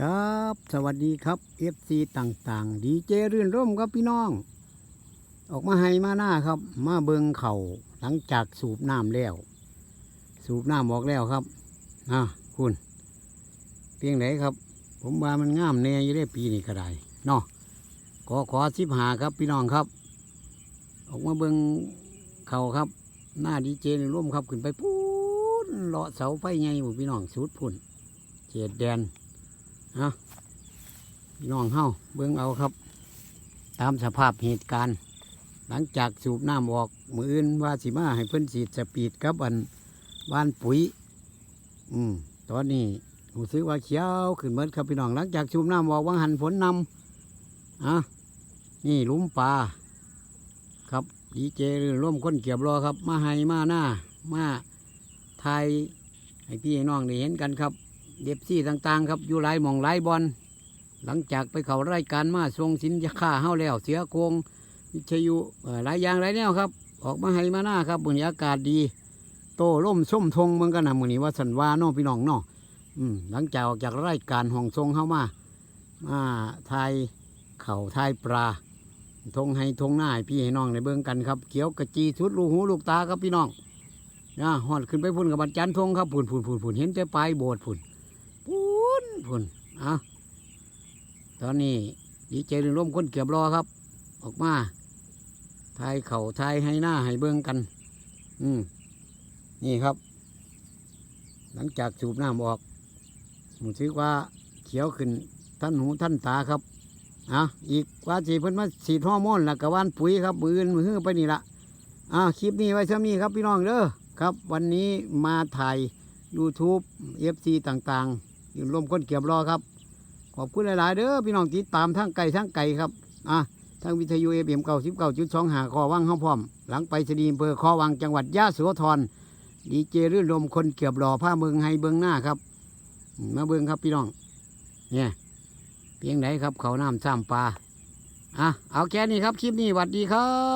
ครับสวัสดีครับ FC ต่างๆ ดีเจรื่นร่มครับพี่น้อง ออกมาให้มาหน้าครับ มาเบิงเข่าหลังจากสูบน้ำแล้ว สูบน้ำออกแล้วครับอะคุณเพียงไหนครับ ผมว่ามันงามแน่อยี่ได้ปีนี้ก็ได้เนาะขอขอสิบหาครับพี่น้องครับ ออกมาเบิงเข่าครับ หน้าดีเจรื่นร่มครับขึ้นไปพูนเลาะเสาไฟไงหมู่พี่น้องสุดพุ่นเจ็ดแดน ฮะน้องเฮาเบิ่งเอาครับ ตามสภาพเหตุการณ์ หลังจากสูบน้ำออกมืออื่นว่าสิมาให้เพิ่อนสีดสปีดกับอันวานปุ๋ย อืมตอนนี้รู้สึกว่าเขียวขึ้นเมดครับพี่น้องหลังจากสูบน้ำออกวังหันฝนนำอะนี่ลุมปลาครับดีเจร่วมคนเกียบรอครับ มาให้มาหน้ามาไทยให้พี่ให้น้องได้เห็นกันครับ เด็บซี่ต่างๆ ครับอยู่หลายหมองหลายบอลหลังจากไปเขารายการมาทรงสินค้าเฮาแล้วเสียโคงวิทยุหลายอย่างหลายแนวครับ ออกมาให้มาหน้าครับบรรยากาศดี โตล่มส้มทงเมือนกันนะมือนี้ว่าสันวาน้องพี่น้องเนาะอืมหลังจากออกจากรายการห้องทรงเข้ามามาทายเข่าทายปลาทงให้ทงหน้าพี่ให้น้องในเบื้องกันครับเขียวกระจีชุดลูกหูลูกตาครับพี่น้องนะหอดขึ้นไปพุ่นกับบันจันทงครับพุ่นพุ่นพุ่นพุ่นเห็นแต่ปลายโบสถ์พุ่น นพุ่นเอะตอนนี้ดีเจเรื่องร่มคนเก็บรอครับ ออกมาทายเข่าทายให้หน้าให้เบิ่งกัน อืมนี่ครับ หลังจากสูบน้ำออกผมถือว่าเขียวขึ้นท่านหูท่านตาครับอะอีกว่าสีเพิ่นมาสีดฮอร์โมนล้วกับว่านปุ๋ยครับมืออื่นมือฮื้อไปนี่ละอะคลิปนี้ไว้เช่นี้ครับพี่น้องเด้อครับ วันนี้มาถ่าย YouTube FC ต่างๆ ยืนร่วมคนเก็บรอครับ ขอบคุณหลาย ๆ เด้อพี่น้องติดตามทั้งไก่ทั้งไก่ครับอะทั้งวิทยุเอฟเอ็มเก้าสิบเก้าจุดสองหาคอวังห้องพร้อม หลังไปสนีย์อำเภอคอวังจังหวัดยะโสธรดีเจรื่นลมคนเก็บรอผ้าเมืองให้เบืองหน้าครับ มาเบืองครับพี่น้อง เนี่ยเพียงไหนครับเขาน้ำซ้ำปลาอะเอาแค่นี้ครับคลิปนี้หวัดดีครับ